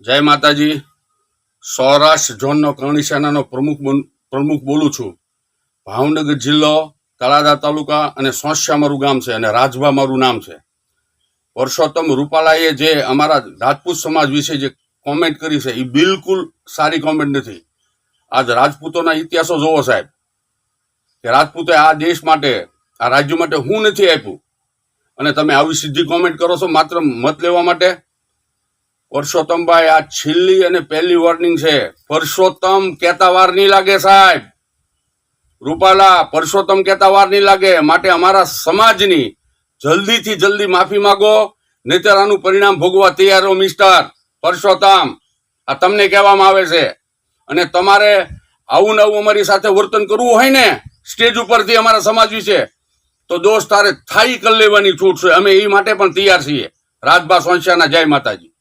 જય માતાજી. સૌરાષ્ટ્ર ઝોનનો કરણી સેનાનો પ્રમુખ પ્રમુખ બોલું છું. ભાવનગર જિલ્લો તળાદા તાલુકા અને સોંસ્યા મારું ગામ છે અને રાજભા મારું નામ છે. પરસોત્તમ રૂપાલાએ જે અમારા રાજપૂત સમાજ વિશે જે કોમેન્ટ કરી છે, એ બિલકુલ સારી કોમેન્ટ નથી. આજ રાજપૂતોના ઇતિહાસો જોવો સાહેબ. કે રાજપૂતે આ દેશ માટે, આ રાજ્ય માટે હું નથી આપ્યું. અને તમે આવી સીધી કોમેન્ટ કરો છો માત્ર મત લેવા માટે? પરસોત્તમભાઈ, આ છેલ્લી અને પહેલી વોર્નિંગ છે. પરસોત્તમ કહેતા વાર નહીં લાગે સાહેબ. રૂપાલા, પરસોત્તમ કહેતા વાર નહીં લાગે. માટે અમારા સમાજની જલ્દીથી જલ્દી માફી માંગો, નહીતર આનું પરિણામ ભોગવા તૈયાર મિસ્ટર પરસોત્તમ. આ તમને કહેવામાં આવે છે. અને તમારે આવું ને આવું અમારી સાથે વર્તન કરવું હોય ને, સ્ટેજ ઉપરથી અમારા સમાજ વિશે, તો દોસ્ત, તારે થાઈ કરી લેવાની છૂટ છે. અમે એ માટે પણ તૈયાર છીએ. રાજભા સોંસિયાના જય માતાજી.